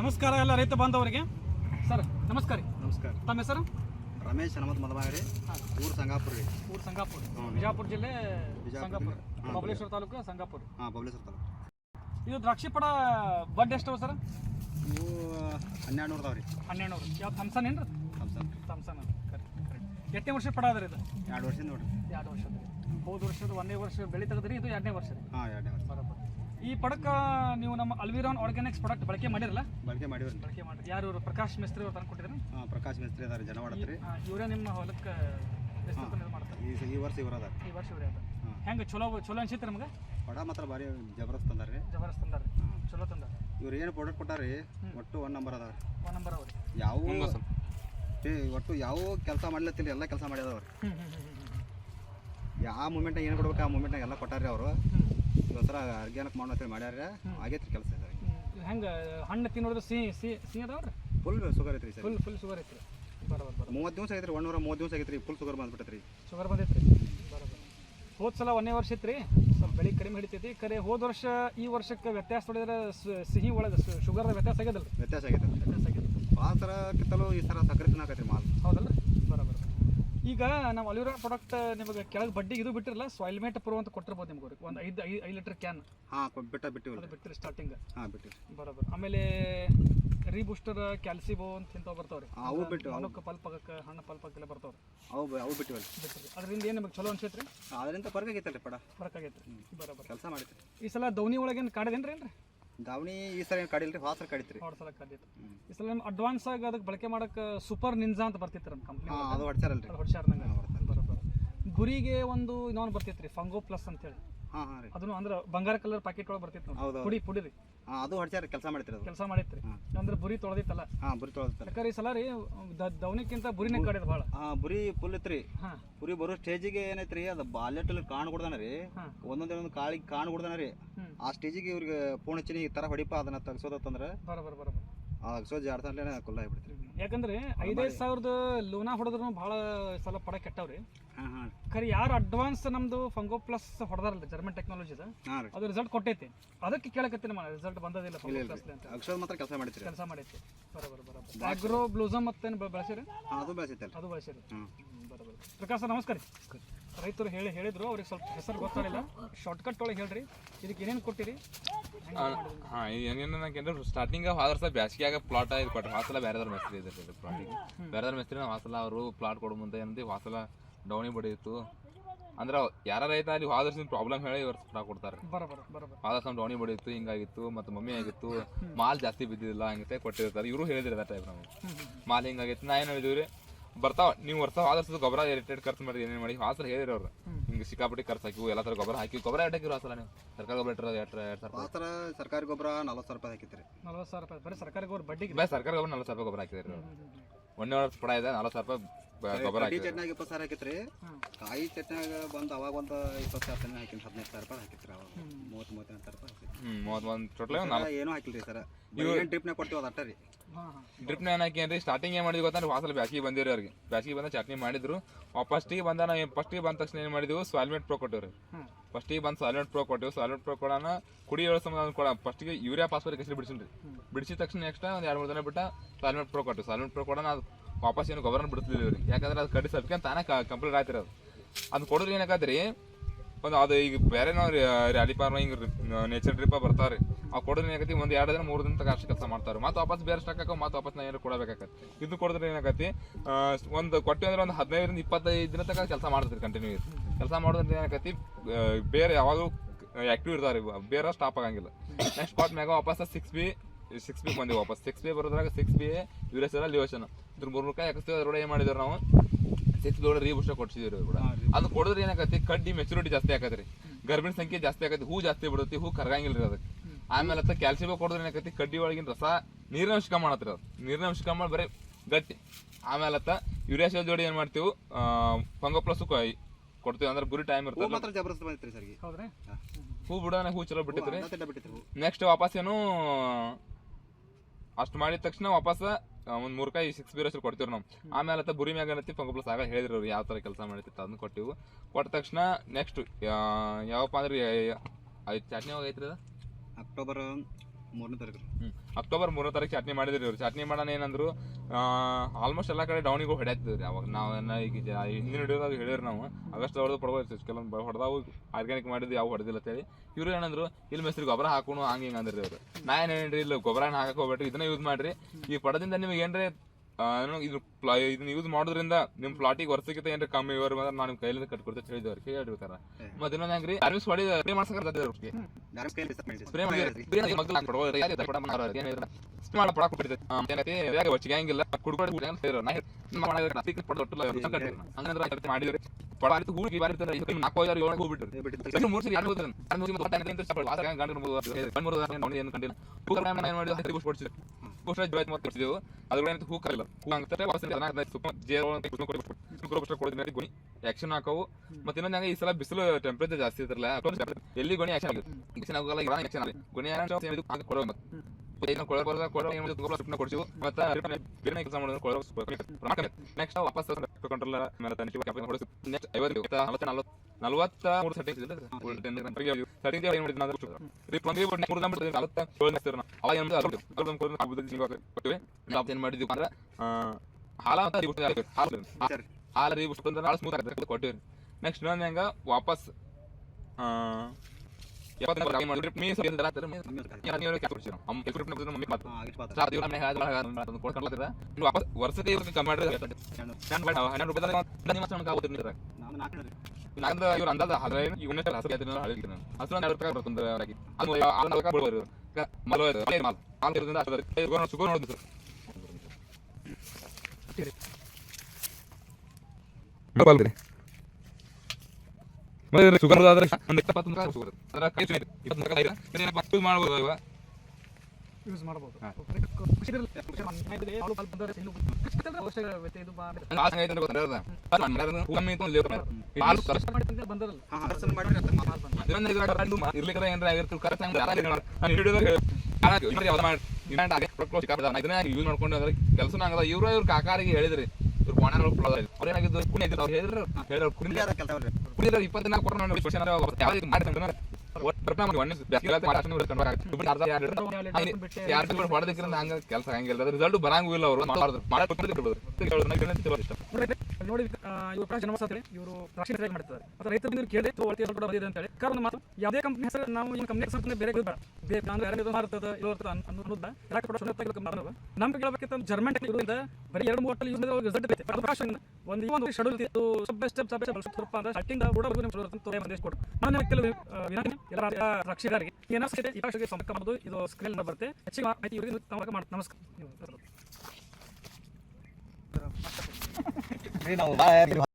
ನಮಸ್ಕಾರ ಎಲ್ಲ ರೈತ ಬಾಂಧವರಿಗೆ. ಸರ್ ನಮಸ್ಕಾರ ರೀ. ನಮಸ್ಕಾರ. ತಮ್ಮ ಹೆಸರು? ರಮೇಶ್ ಹನುಮತ್ ಮದಮಾಗಡಿ ಊರು ಸಂಗಾಪುರ ರೀ. ಊರು ಸಂಗಾಪುರ. ವಿಜಾಪುರ ಬಿಜಾಪುರ ಜಿಲ್ಲೆ ಸಂಗಾಪುರ. ಬಬಲೇಶ್ವರ ತಾಲೂಕು ಸಂಗಾಪುರ. ಹಾಂ ಬಬಲೇಶ್ವರ ತಾಲೂಕು. ಇದು ದ್ರಾಕ್ಷಿ ಪಡ ಬಡ್ ಎಷ್ಟು ಸರ್? ಇವು ಹನ್ನೆರಡು ನೂರು ರೀ. ಹನ್ನೆರಡು ನೂರು ಯಾವ ಥಮ್ಸನ್ ಏನು ಥಮ್ಸನ್ ಥಮ್ಸನ್ ಕರೆಕ್ಟ್ ಕರೆಕ್ಟ್ ಎಷ್ಟನೇ ವರ್ಷ ಪಡ ಅದ ರೀ ಇದು? ಎರಡು ವರ್ಷದಿಂದ ನೋಡ್ರಿ. ಎರಡು ವರ್ಷದ ಹೋದ ವರ್ಷದ ಒಂದೇ ವರ್ಷ ಬೆಳೆ ತೆಗೆದ್ರಿ ಇದು ಎರಡನೇ ವರ್ಷ ರೀ. ಹಾಂ ಎರಡನೇ ವರ್ಷ. ಬರೋಬ್ಬರ. ಈ ಪ್ರಾಡಕ್ಟ್ ನೀವು ನಮ್ಮ ಅಲ್ವಿರಾನ್ ಆರ್ಗ್ಯಾನಿಕ್ಸ್ ಪ್ರಾಡಕ್ಟ್ ಬಳಕೆ ಮಾಡಿರಲ್ಲ? ಬಳಕೆ ಮಾಡಿವ್ರಿ. ಬಳಕೆ ಮಾಡಿರಿ ಯಾರು ಇವ್ರು? ಪ್ರಕಾಶ್ ಮಿಸ್ತ್ರಿ ಅವ್ರು ತಂದು ಕೊಟ್ಟಿದ್ರು ಹಾಂ ಪ್ರಕಾಶ್ ಮಿಸ್ತ್ರಿ ಅದಾರ ಜನ ರೀ. ಇವರೇ ನಿಮ್ಮ ಹೊಲಕ್ಕೆ ಇದು ಮಾಡ್ತಾರೆ. ಈ ಈ ವರ್ಷ ಇವ್ರು ಅದಾರ. ಈ ವರ್ಷ ಇವರೇ ಅದ ಹಾಂ. ಹೆಂಗೆ ಚಲೋ ಚಲೋ ಅನ್ಸಿತ್ತು ನಮ್ಗೆ? ಪಡ ಮಾತ್ರ ಭಾರಿ ಜಬರ್ದಸ್ತ್ ಅಂದಾರ ರೀ. ಜಬರ್ದಸ್ತ್ ತಂದಾರ ಚಲೋ ತಂದಾರ. ಇವ್ರು ಏನು ಪ್ರಾಡಕ್ಟ್ ಕೊಟ್ಟಾರ ರೀ ಒಟ್ಟು ಒನ್ ನಂಬರ್ ಅದಾವ ರೀ ಒನ್ ನಂಬರ್ ಅವ್ರಿ. ಯಾವ ಏ ಒಟ್ಟು ಯಾವ ಕೆಲಸ ಮಾಡ್ಲತ್ತಿಲ್ಲ ಎಲ್ಲ ಕೆಲಸ ಮಾಡ್ಯದವ್ರಿ. ಹ್ಞೂ ಹ್ಞೂ ಹ್ಞೂ ಯಾವ ಮೂಮೆಂಟ್ನಾಗ ಏನು ಕೊಡ್ಬೇಕು ಆ ಮೂಮೆಂಟ್ನಾಗ ಎಲ್ಲ ಕೊಟ್ಟಾರ ಅವರು. ಹ್ಞೂ ಆರ್ಗ್ಯಾನಿಕ್ ಮಾಡೋ ಅಂತೇಳಿ ಮಾಡ್ಯಾರ ಆಗೈತ್ರಿ ಕೆಲಸ ಸರ್. ಹೆಂಗೆ ಹಣ್ಣು ತಿನ್ನೋದು ಸಿಹಿ ಸಿಹಿ ಸಿಹಿ ಅದಾವ್ರಿ ಫುಲ್ ಸುಗರ್ ಐತ್ರಿ ಸರ್. ಫುಲ್ ಫುಲ್ ಶುಗರ್ ಐತ್ರಿ. ಬರೋಬರ್ ಬರೋಬರ್. ಮೂವತ್ತು ದಿವಸ ಐತ್ರಿ ಒನ್ ನೂರ ಮೂವತ್ತು ದಿವಸ ಆಗೈತ್ರಿ ಫುಲ್ ಶುಗರ್ ಬಂದ್ಬಿಟ್ಟೈತ್ರಿ. ಶುಗರ್ ಬಂದೈತ್ರಿ. ಬರೋಬರ್. ಹೋದ ಸಲ ಒಂದೇ ವರ್ಷ ಇತ್ತು ರೀ ಸ್ವಲ್ಪ ಬೆಳಿಗ್ಗೆ ಕಡಿಮೆ ಹಿಡಿತೈತಿ. ಕರೆ ಹೋದ ವರ್ಷ ಈ ವರ್ಷಕ್ಕೆ ವ್ಯತ್ಯಾಸ ನೋಡಿದ್ರೆ ಸಿಹಿ ಒಳಗೆ ಶುಗರ್ ವ್ಯತ್ಯಾಸ ಆಗ್ಯದಲ್ಲ ರೀ ವ್ಯತ್ಯಾಸ ಆಗೈತೆ. ವ್ಯತ್ಯಾಸ ಆಗ್ಯದ. ಆ ಥರ ಕಿತ್ತಲು ಈ ಥರ ಸಕ್ಕರೆ ತಿನ್ನಾಕೈತ್ರಿ ಮಾಲ್. ಹೌದಲ್ಲ ಈಗ ನಾವು ಅಲ್ಯೂರಾ ಪ್ರಾಡಕ್ಟ್ ನಿಮಗೆ ಕೆಳಗೆ ಬಡ್ಡಿ ಇದು ಬಿಟ್ಟಿರಲ್ಲ ಸಾಯಿಲ್ ಮೇಟ್ ಪ್ರೋ ಅಂತ ಕೊಟ್ಟಿರ್ಬೋದು ನಿಮ್ಗೆ ಅವ್ರಿಗೆ. ಒಂದು ಐದು ಐದು ಲೀಟರ್ ಕ್ಯಾನ್ ಹಾಂ ಬಿಟ್ಟ ಬಿಟ್ಟಿವಿ ಅದು ಬಿಟ್ಟಿರಿ ಸ್ಟಾರ್ಟಿಂಗ್ ಹಾಂ ಬಿಟ್ಟಿರಿ ಬರೋಬರ್. ಆಮೇಲೆ ರೀಬೂಸ್ಟರ್ ಕ್ಯಾಲ್ಸಿಬೋ ಅಂತ ಇಂಥವು ಬರ್ತಾವ್ರಿ. ಅವು ಬಿಟ್ಟು ಹಣ್ಣಕ್ಕೆ ಪಲ್ಪ್ ಆಗಕ್ಕೆ ಹಣ್ಣು ಪಲ್ಪ್ ಆಗಕ್ಕೆಲ್ಲ ಬರ್ತಾವ್ರಿ. ಅವು ಅವು ಬಿಟ್ಟಿವಲ್ಲ ಬಿಟ್ಟಿರಿ. ಅದರಿಂದ ಏನು ನಿಮಗೆ ಚಲೋ ಅನ್ಸೈತ್ರಿ? ಅದರಿಂದ ಫರ್ಕ್ ಆಗೈತಲ್ರಿ ಪಡ. ಬರಕಾಗೈತ್ರಿ ಬರೋಬರ್. ಕೆಲಸ ಮಾಡಿದ್ರಿ ಈ ಸಲ ದೌನಿ ಒಳಗೇನು ಕಾಡಿದೇನ್ರಿ ಏನ್ರಿ? ದಾವಣಿ ಈ ಸಲ ಏನು ಕಾಡಿಲ್ರಿ? ಹಾಸರ ಕಡಿತ್ರಿ. ಹೊಡ್ ಸಲ ಈ ಸಲ ಅಡ್ವಾನ್ಸ್ ಆಗಿ ಅದಕ್ಕೆ ಬಳಕೆ ಮಾಡಕ್ಕೆ ಸೂಪರ್ ನಿಂಜಾ ಅಂತ ಬರ್ತಿತ್ತು ನಮ್ಮ ಕಂಪ್ನಿ ಅದು ಹೊಡ್ಸಾರಲ್ರಿ ಹೊಡ್ಸಾರ ನಂಗೆ. ಗುರಿಗೆ ಒಂದು ಇನ್ನೊಂದು ಬರ್ತಿತ್ತು ಫಂಗೋ ಪ್ಲಸ್ ಅಂತೇಳಿ. ಹೇಳಿ ಹಾಂ ರೀ. ಅದನ್ನು ಅಂದ್ರೆ ಬಂಗಾರ ಕಲರ್ ಪ್ಯಾಕೆಟ್ ಒಳಗೆ ಬರ್ತಿತ್ತು ಹೌದು ಪುಡಿ ಪುಡಿ ರೀ. ಹಾಂ ಅದು ಹೊಡ್ಸ್ಯಾರ ಕೆಲಸ ಮಾಡ್ತೀರಿ ಅದು. ಕೆಲಸ ಮಾಡಿತ್ರಿ. ಹಾಂ. ಅಂದ್ರೆ ಬುರಿ ತೊಳೆದಿತ್ತಲ್ಲ ಹಾಂ ಬುರಿ ತೊಳೆದಿತ್ತು ಯಾಕಂದ್ರೆ ಈ ಸಲ ರೀ ದ- ದವನಿಕ್ಕಿಂತ ಬುರಿನೇ ಕಡೆ ಭಾಳ. ಹಾಂ ಬುರಿ ಫುಲ್ ಇತ್ರಿ ಹಾಂ. ಬುರಿ ಬರೋ ಸ್ಟೇಜಿಗೆ ಏನೈತ್ರಿ ಅದು ಬಾಲೆಟ್ ಕಾಣ್ ಕೊಡ್ದಾನ ರೀ. ಹಾಂ. ಒಂದೊಂದೇ ಒಂದು ಕಾಳಿಗೆ ಕಾಣ್ ಕೊಡ್ದಾನ ರೀ. ಆ ಸ್ಟೇಜಿಗೆ ಇವ್ರಿಗೆ ಫೋನ್ ಹಚ್ಚಿನಿ ಈ ತರ ಹೊಡಿಪ ಅದನ್ನ ತಗ್ಸೋದತ್ತಂದ್ರೆ ಬರ ಬರ ಬರ ಆ ತೆಗ್ಸೋದು ಜಾಡ್ತಾನೆ ಕುಲ್ಲ ಆಗ್ಬಿಡ್ತ್ರಿ ಯಾಕಂದ್ರೆ ಐದೈದು ಸಾವಿರದ ಲೋನ ಹೊಡೆದ್ರು ಬಹಳ ಸಲ ಪಡ ಕೆಟ್ಟವ್ರಿ. ಖರಿ ಯಾರು ಅಡ್ವಾನ್ಸ್ ನಮ್ದು ಫಂಗೋ ಪ್ಲಸ್ ಹೊಡೆದಾರಲ್ಲ ಜರ್ಮನ್ ಟೆಕ್ನಾಲಜಿದ ಅದು ರಿಸಲ್ಟ್ ಕೊಟ್ಟೈತಿ. ಅದಕ್ಕೆ ಕೇಳಕತ್ತೀನಿ ನಮ್ಮ ರಿಸಲ್ಟ್ ಬಂದದಿಲ್ಲ ಫಂಗೋ ಪ್ಲಸ್ ಅಕ್ಷರ ಮಾತ್ರ ಕೆಲಸ ಮಾಡಿದ್ರಿ ಕೆಲಸ ಮಾಡೈತಿ ಬರೋ ಬರೋಬರ್. ಆಗ್ರೋ ಬ್ಲೂಸಮ್ ಮತ್ತೇನು ಬೆಳೆಸಿರಿ ಅದು ಬೆಳೆಸೈತಲ್ಲ ಅದು ಬೆಳೆಸಿರಿ ಬರೋಬರ್. ಪ್ರಕಾಶ್ ನಮಸ್ಕಾರ. ರೈತರು ಹೇಳಿ ಹೇಳಿದ್ರು ಅವ್ರಿಗೆ ಸ್ವಲ್ಪ ಹೆಸರು ಗೊತ್ತಾಗಿಲ್ಲ ಶಾರ್ಟ್ಕಟ್ ಒಳಗೆ ಹೇಳ್ರಿ ಇದಕ್ಕೆ ಏನೇನು ಕೊಟ್ಟಿರಿ? ಹಾಂ ಏನೇನು ಸ್ಟಾರ್ಟಿಂಗ್ ಹೋದ ವರ್ಷ ಬ್ಯಾಸಿಗ್ಯಾಗ ಪ್ಲಾಟ್ ಇದು ಕೊಟ್ಟರೆ ಹಾಸಲ ಬೇರೆದವ್ರ ಮೆಸ್ತ್ರಿ ಇದೆ ಇದು ಪ್ಲಾಟಿಗೆ ಬೇರೆದವ್ರ ಮೆಸ್ತ್ರಿ ನಾವು ಹಾಸಲ ಅವರು ಪ್ಲಾಟ್ ಕೊಡೋ ಮುಂದೆ ಏನಂತ ವಾಸಲ ಡೌನಿ ಬಡಿಯಿತ್ತು ಅಂದ್ರೆ ಯಾರ ರೈತ ಅಲ್ಲಿ ಹೋದ ವರ್ಷದ ಪ್ರಾಬ್ಲಮ್ ಹೇಳಿ ಇವ್ರು ಪ್ಲಾಟ್ ಕೊಡ್ತಾರೆ. ಬರೋಬರ್ ಬರೋಬರ್ ಹೋದ ವರ್ಷ ಡೌನಿ ಬಡಿಯಿತ್ತು ಹಿಂಗಾಗಿತ್ತು ಮತ್ತು ಮಮ್ಮಿ ಆಗಿತ್ತು ಮಾಲ್ ಜಾಸ್ತಿ ಬಿದ್ದಿಲ್ಲ ಹಂಗತೆ ಕೊಟ್ಟಿರ್ತಾರೆ. ಇವರು ಹೇಳಿದ್ರು ಅದ ಟೈಪ್ ನಮಗೆ. ಮಾಲ್ ಹಿಂಗಾಗಿತ್ತು ನಾ ಏನು ಹೇಳಿದ್ವಿ ರೀ? ಬರ್ತಾವ ನೀವು ಬರ್ತಾವ ಆದ್ರೆ ವರ್ಷದ ಗೊಬ್ಬರ ರೇಟೆಡ್ ಖರ್ಚು ಮಾಡಿ ಏನೇನು ಮಾಡಿ ಹಾಸ್ರ ಹೇಳಿರೋ ಅವ್ರು. ಹಿಂಗೆ ಸಿಕ್ಕಾಪಟ್ಟಿ ಖರ್ಚು ಹಾಕಿ ಎಲ್ಲ ಥರ ಗೊಬ್ಬರ ಹಾಕಿ ಗೊಬ್ಬರ ಎಟ್ ಹಾಕಿರು ಹಾಸಲ ನೀವು. ಸರ್ಕಾರ ಗೊಬ್ಬರ ಇಟ್ಟರೆ ಎರಡು ಎರಡು ಸಾವಿರ ಆ ಥರ ಸರ್ಕಾರಿ ಗೊಬ್ಬರ ನಲ್ವತ್ತು ಸಾವಿರ ರೂಪಾಯಿ ಹಾಕಿತ್ರಿ ನಲ್ವತ್ತು ಸಾವಿರ ರೂಪಾಯಿ. ಬರೀ ಸರ್ಕಾರಿ ಗೊಬ್ಬರ ಬಡ್ಡಿಗೆ. ಬೈ ಸರ್ಕಾರ ಗೊಬ್ಬರ ನಲ್ವತ್ತು ಸಾವಿರ ರೂಪಾಯಿ ಗೊಬ್ಬರ ಹಾಕಿದ್ರಿ ಒಂದೇ ವರ್ಷ ಪಡ ಇದೆ ನಲ್ವತ್ತು ಸಾವಿರ ರೂಪಾಯಿ ಗೊಬ್ಬರ ಕಡ್ಡಿ ಚಟ್ನಾಗ ಇಪ್ಪತ್ತು ಸಾವಿರ ಹಾಕಿತ್ರಿ? ಕಾಯಿ ಚಟ್ನಾಗ ಬಂದು ಅವಾಗ ಒಂದು ಇಪ್ಪತ್ತು ಸಾವಿರ ತನಕ ಹಾಕಿನಿ ಹದಿನೈದು ಸಾವಿರ ರೂಪಾಯಿ ಹಾಕಿತ್ರಿ ಅವಾಗ. ಮೂವತ್ತು ಮೂವತ್ತೆಂಟು ಸಾವಿರ ರೂಪಾಯಿ ಹ್ಞೂ ಮೂವತ್ತು ಒಂದು ಟೋಟಲ್ ಏನೂ ಹಾಕಿಲ್ರಿ ಸರ್ ಏನು ಡ್ರಿಪ್ನಾಗ ಕೊಡ್ತೀವಿ ಅದಟ್ಟ ರೀ. ಡ್ರಿಪ್ನ ಏನು ಹಾಕಿ ಅಂದ್ರೆ ಸ್ಟಾರ್ಟಿಂಗ್ ಏನು ಮಾಡಿದ್ವಿ ಗೊತ್ತಾ ವಾಸಲ್ ಬ್ಯಾಸಿಗೆ ಬಂದಿರಿ ಅವ್ರಿಗೆ. ಬ್ಯಾಸಿಗೆ ಬಂದ ಚಟ್ನಿ ಮಾಡಿದ್ರು. ಫಸ್ಟಿಗೆ ಬಂದ ನಾವು ಫಸ್ಟಿಗೆ ಬಂದ ತಕ್ಷಣ ಏನು ಮಾಡಿದ್ವಿ? ಸಾಲ್ಮೆಟ್ ಪ್ರೋ ಕೊಟ್ಟಿವ್ರಿ. ಫಸ್ಟಿಗೆ ಬಂದು ಸಾಲ್ಮೆಟ್ ಪ್ರೋ ಕೊಟ್ಟಿವಿ ಸಾಲ್ಮೆಟ್ ಪ್ರೋ ಕೊಡೋಣ ಕುಡಿ ಹೇಳೋ ಸಮ ಕೊಡ. ಫಸ್ಟಿಗೆ ಯೂರಿಯಾ ಪಾಸ್ಪರ್ ಹೆಸರು ಬಿಡಿಸಿನ್ರಿ. ಬಿಡಿಸಿದ ತಕ್ಷಣ ನೆಕ್ಸ್ಟ್ ಒಂದು ಎರಡು ಮೂರು ದಿನ ಬಿಟ್ಟ ಸಾಲ್ಮೆಟ್ ಪ್ರೋ ಕೊಟ್ಟಿವಿ. ಸಾಲ್ಮೆಟ್ ಪ್ರೋ ಕೊಡೋಣ ಅದು ವಾಪಸ್ ಏನು ಗೊಬ್ಬರನ ಬಿಡ್ತಿಲ್ಲ ರೀ ಯಾಕಂದ್ರೆ ಅದು ಕಡಿ ಅದಕ್ಕೆ ತಾನೇ ಕಂಪ್ಲೀಟ್ ಆಯ್ತಿರೋದು ಅದು ಕೊಡೋದು ಏನಕ್ಕಾದ್ರಿ ಒಂದು ಅದು ಈಗ ಬೇರೆ ನಾವು ರ್ಯಾಲಿ ಫಾರ್ಮ್ ಹಿಂಗೆ ನೇಚರ್ ಟ್ರಿಪ್ ಬರ್ತಾವ್ರಿ ಆ ಕೊಡೋದು ಏನಾಗತಿ ಒಂದು ಎರಡು ದಿನ, ಮೂರು ದಿನ ತನಕ ಅಷ್ಟು ಕೆಲಸ ಮಾಡ್ತಾರೆ. ಮತ್ತೆ ವಾಪಸ್ ಬೇರೆ ಸ್ಟಾಕ್ ಹಾಕೋ, ಮತ್ತೆ ವಾಪಸ್ ನಾ ಏನಾರು ಕೊಡಬೇಕಾಗತ್ತೆ. ಇದು ಕೊಡಿದ್ರೆ ಏನಾಗತಿ ಒಂದು ಕೊಟ್ಟು ಅಂದ್ರೆ ಒಂದು ಹದಿನೈದರಿಂದ ಇಪ್ಪತ್ತೈದು ದಿನ ತನಕ ಕೆಲಸ ಮಾಡ್ತೀರಿ ಕಂಟಿನ್ಯೂ ಕೆಲಸ ಮಾಡೋದ್ರಿಂದ ಏನಾಗತಿ ಬೇರೆ ಯಾವಾಗಲೂ ಆಕ್ಟಿವ್ ಇರ್ತಾರೆ. ಬೇರೆ ಸ್ಟಾಪ್ ಆಗಂಗಿಲ್ಲ. ನೆಕ್ಸ್ಟ್ ಸ್ಪಾಟ್ ಮ್ಯಾಗ ವಾಪಸ್ ಸಿಕ್ಸ್ ಬಿ ಸಿಕ್ಸ್ ಬಿ ಬಂದಿವಿ ವಾಪಸ್. ಸಿಕ್ಸ್ ಬಿ ಬರೋದ್ರಾಗ ಸಿಕ್ಸ್ ಬಿ ಯುರೇಸರ ಲಿಯೋಷನ್ ಇದ್ರ ಮೂರು ರೂಪಾಯಿ ಯಾಕಸ್ತೀವಿ ಅದ್ರೊಳಗೆ ಏನು ಮಾಡಿದ್ರು ನಾವು? ಸಿಕ್ಸ್ ರೀ ರೀಬೂಸ್ಟ ಕೊಡ್ಸಿದ್ರು ಕೂಡ. ಅದು ಕೊಡಿದ್ರೆ ಏನಾಗತ್ತೆ? ಕಡ್ಡಿ ಮೆಚುರಿಟಿ ಜಾಸ್ತಿ ಆಕತ್ರಿ. ಗರ್ಭಿಣಿ ಸಂಖ್ಯೆ ಜಾಸ್ತಿ ಆಕತಿ ಹೂ ಜಾಸ್ತಿ ಬಿಡುತ್ತೆ ಹೂ ಕರಗಂಗಿಲ್ಲ ರೀ ಅದಕ್ಕೆ. ಆಮೇಲೆ ಅತ್ತ ಕ್ಯಾಲ್ಸಿಯಂ ಕೊಡಿದ್ರೆ ಏನಾಗತ್ತೆ? ಕಡ್ಡಿ ಒಳಗಿನ ರಸ ನೀರಿನ ಅಂಶಕ ಕಮ್ಮಿ ಮಾಡತ್ರಿ ಅದು ನೀರಿನ ಅಂಶ ಕಮ್ಮಿ ಮಾಡಿ ಬರೀ ಗಟ್ಟಿ. ಆಮೇಲೆ ಅತ್ತ ಯೂರಿಯಾ ಜೋಡಿ ಏನು ಮಾಡ್ತೀವಿ? ಫಂಗೋ ಪ್ಲಸ್ ಕೊಡ್ತೀವಿ. ಅಂದ್ರೆ ಗುರಿ ಟೈಮ್ ಹೂ ಇರ್ತದೆ ಹೂ. ಬಿಡೋಣ ಹೂ ಚಲೋ ಬಿಟ್ಟಿತ್ರಿ. ನೆಕ್ಸ್ಟ್ ವಾಪಸ್ ಏನು ಅಷ್ಟು ಮಾಡಿದ ತಕ್ಷಣ ವಾಪಸ್ ಒಂದು ಮೂರು ಕಾಯಿ ಸಿಕ್ಸ್ ಬೀರ್ ಅಷ್ಟು ಕೊಡ್ತೀವಿ ನಾವು. ಆಮೇಲೆ ಅತ್ತ ಬುರಿ ಮ್ಯಾಗ ಏನತ್ತಿ ಪಂಗ ಪ್ಲಸ್ ಆಗ ಹೇಳಿದ್ರು ಅವ್ರು ಯಾವ ಥರ ಕೆಲಸ ಮಾಡಿರ್ತಿತ್ತು ಅದನ್ನ ಕೊಟ್ಟಿವು. ಕೊಟ್ಟ ತಕ್ಷಣ ನೆಕ್ಸ್ಟ್ ಯಾವಪ್ಪ ಅಂದ್ರೆ ಅದು ಚಟ್ನಿ ಹೋಗೈತ್ರಿ ಅದು? ಅಕ್ಟೋಬರ್ ಮೂರನೇ ತಾರೀಕು. ಅಕ್ಟೋಬರ್ ಮೂರನೇ ತಾರೀಕು ಚಟ್ನಿ ಮಾಡಿದ್ರಿ ಇವ್ರು. ಚಟ್ನಿ ಮಾಡೋಣ ಏನಂದ್ರು ಆಲ್ಮೋಸ್ಟ್ ಎಲ್ಲ ಕಡೆ ಡೌನಿಗೆ ಹೊಡ್ಯಾತಿದ್ರಿ ಅವಾಗ. ನಾವು ಈಗ ಹಿಂದಿನ ಹಿಡಿಯೋದಾಗ ಹೇಳಿದ್ರು ನಾವು. ಆಗಸ್ಟ್ ಹೊಡೆದು ಪಡ್ಬೋದು ಕೆಲವೊಂದು ಹೊಡೆದಾವು ಆರ್ಗ್ಯಾನಿಕ್ ಮಾಡಿದ್ವಿ ಯಾವ ಹೊಡೆದಿಲ್ಲ ಅಂತೇಳಿ. ಇವರು ಏನಂದ್ರು ಇಲ್ಲಿ ಮೆಸ್ರಿ ಗೊಬ್ಬರ ಹಾಕೋಣ, ಹಂಗೆ ಹಿಂಗೆ ಅಂದ್ರಿ ಇವರು. ನಾ ಏನು ಇಲ್ಲಿ ಗೊಬ್ಬರ ಹಾಕಕ್ಕೆ ಇದನ್ನ ಯೂಸ್ ಮಾಡ್ರಿ. ಈ ಪಡದಿಂದ ನಿಮಗೆ ಏನ್ರಿ ಏನು ಇದು ಪ್ಲಾ ಇದನ್ನ ಯೂಸ್ ಮಾಡೋದ್ರಿಂದ ನಿಮ್ಮ ಪ್ಲಾಟಿಗೆ ವರ್ಷಕ್ಕಿಂತ ಏನ್ರಿ ಕಮ್ಮಿ ಇವರು ಬಂದ್ರೆ ನಾನು ನಿಮ್ಮ ಕೈಲಿಂದ ಕಟ್ಕೊಡ್ತೇನೆ ಹೇಳಿದ್ವಿ ಅವ್ರಿಗೆ ಹೇಳಿರ್ತಾರ ಮತ್ತೆ ಇನ್ನೊಂದು ಹೆಂಗ್ರಿ? ಸರ್ವಿಸ್ ಹೊಡಿ ಸ್ಪ್ರೇ ಮಾಡ್ಸಕ್ಕೆ ಅವ್ರಿಗೆ ಮಾಡಿದ್ರಿ? ಸ್ಪ್ರೇ ಮಾಡಿ ಮಗ್ಲ ಕೊಡುವ ಯಾರು ಇದ್ದಾರೆ ಕೊಡ ಮಾರೋ ಏನಿಲ್ಲ. ಸ್ಪ್ರೇ ಮಾಡಿ ಪಡ ಕೊಟ್ಟಿದ್ದೆ ಏನೈತಿ? ಯಾಕೆ ಹೊಚ್ಚಿಗೆ ಹಂಗಿಲ್ಲ. ಕುಡ್ಕೊಡಿ ಕುಡಿ ನಾಲ್ಕು ಐದಾರು ಏಳು ಹೋಗ್ಬಿಟ್ರು. ಇನ್ನು ಮೂರು ಸರಿ ಹೋಗ್ತಾರೆ ಮೂರು ಮತ್ತೆ ಅಂತ ವಾಸ ಗಂಡ ಕಣ್ಮೂರು ನೋಡಿ ಏನು ಕಂಡಿಲ್ಲ. ಏನು ಬುಷ್ ಬುಷ್ ಮತ್ತೆ ಕೊಡ್ಸಿದೆವು ಹೂ ಕರಿಲ್ಲ ಹೂ ಹಂಗ್ತಾರೆ ವಾಸ ಅದನ್ನ ಸುಮ್ಮ ಜೇರು ಕುಸ್ಮ ಕೊಡಿ ಸುಮ್ಕರ ಬುಷ್ ಕೊಡಿದ್ವಿ ಗುಣಿ ಆಕ್ಷನ್ ಹಾಕವು. ಮತ್ತೆ ಇನ್ನೊಂದು ಹಂಗೆ ಈ ಸಲ ಬಿಸಿಲು ಟೆಂಪರೇಚರ್ ಜಾಸ್ತಿ ಇದ್ರಲ್ಲ ಎಲ್ಲಿ ಗುಣಿ ಆಕ್ಷನ್ ಆಗುತ್ತೆ? ಆಕ್ಷನ್ ಆಗೋಲ್ಲ ಇವಾಗ ಆಕ್ಷನ್ ಆಗಿದೆ ಗುಣಿ ಕೊಡೋ ಮತ್ತೆ. ಕೊಡೋ ಬರದ ಮತ್ತೆ ಕೊಡೋ ನೆಕ್ಸ್ಟ್ ವಾಪಸ್ ಮೇಲೆ ನೆಕ್ಸ್ಟ್ ಏನು ಮಾಡಿದ್ವಿ ಹಾಲ ಸ್ಮೂತ್ ಆಗುತ್ತೆ ಕೊಟ್ಟಿವಿ ನೆಕ್ಸ್ಟ್ ಇನ್ನೊಂದು ಹೆಂಗ ವಾಪಸ್ ಆ, ಇವ್ರ ಅಂದಾಜ ಇವನೇ ಹಸಿರು ಹಸಿರು ಎರಡು ಬರ್ತಂದ್ರೆ ಅವರಾಗಿ ಅದು ಬೀಳ್ಬೋದು ಮಲ. ಮಾಲ್ ಮಾಲ್ ಶುಗರ್ ನೋಡಿದ್ರು ಸರ್ ಮತ್ತೆ ಶುಗರ್ ಆದ್ರೆ ಒಂದು ಇಪ್ಪತ್ತು ರೂಪಾಯಿ ಶುಗರ್ ಅದರ ಕೈ ಸುಮ್ಮನೆ ಇಪ್ಪತ್ತು ಐದು ಇದನ್ನ ಏನಪ್ಪ ಯೂಸ್ ಮಾಡ್ಬೋದು ಇವಾಗ ಯೂಸ್ ಮಾಡ್ಬೋದು. ಏನ್ರ ಆಗಿರ್ತಿತ್ತು. ಕರೆಕ್ಟ್ ಇದನ್ನ ಯೂಸ್ ಮಾಡ್ಕೊಂಡು ಅದ್ರ ಕೆಲಸ ಇವ್ರ ಇವ್ರು ಇವ್ರ ಕಾಕಾರಿಗೆ ಹೇಳಿದ್ರಿ. ಇವ್ರು ಕೋಣ ಅವ್ರು ಏನಾಗಿದ್ದು? ಕುಣಿ ಇದ್ರು ಅವ್ರು ಹೇಳಿದ್ರು. ಹೇಳಿದ್ರು ಕುಣಿ ಕೆಲಸ ಅವ್ರಿ? ಕುಣಿದ್ರೆ ಇಪ್ಪತ್ತು ದಿನ ಕೊಟ್ಟು ನೋಡಿ ಕ್ವಶನ್ ಯಾವ್ದು ಮಾಡಿ ತಂದ್ರೆ ಕೆಲಸ ಹಂಗಿಲ್ಲ. ರಿಸಲ್ಟ್ ಬರಂಗೂ ಇಲ್ಲ ಅವರು. ನೋಡಿ ಇವರು ಪ್ರಾಣ ಜನವಾಸ ಅಂತೇಳಿ ಇವರು ಮಾಡ್ತಾರೆ ಮತ್ತು ರೈತರು ಬಂದು ತೋ, ಒಳ್ಳೆ ಕೂಡ ಬಂದಿದೆ ಅಂತ ಹೇಳಿ. ಕಾರಣ ಮಾತು, ಯಾವುದೇ ಕಂಪ್ನಿ ಹೆಸರು ನಾವು ಈ ಕಂಪ್ನಿ ಹೆಸರು ಬೇರೆ ಬೇಡ. ಬೇರೆ ಅಂದ್ರೆ ಇದು ಮಾರ್ತದ ಇರ್ತದ ಅನ್ನೋದ ಕೂಡ ನಮ್ಗೆ ಕೇಳಬೇಕಿತ್ತು ಜರ್ಮನ್ ಇರೋದ್ರಿಂದ ಬರೀ ಎರಡು ಮೂರು ಯೂಸ್ ಮಾಡಿದ್ರೆ ರಿಸಲ್ಟ್ ಐತೆ ಅದು ಒಂದು ಈ ಒಂದು ಶೆಡ್ಯೂಲ್ ಇತ್ತು ಸ್ಟೆಪ್ ಸಬ್ ಸ್ಟೆಪ್ ಸ್ವಲ್ಪ ಅಂದ್ರೆ ಸ್ಟಾರ್ಟಿಂಗ್ ಕೂಡ ಬಗ್ಗೆ ನಿಮ್ಗೆ ತೋರೆ ಸಂದೇಶ ಕೊಡು. ನಾನು ಕೆಲವು ವಿನಾಕಾರಿ ಎಲ್ಲ ರಕ್ಷಕರಿಗೆ ಈ ಭಾಷೆಗೆ ಸಂಪರ್ಕ ಮಾಡೋದು ಇದು ಸ್ಕ್ರೀನ್ ಬರುತ್ತೆ. ಹೆಚ್ಚಿಗೆ ಮಾಹಿತಿ ಇವರಿಗೆ ನಮಸ್ಕಾರ. ನಾವು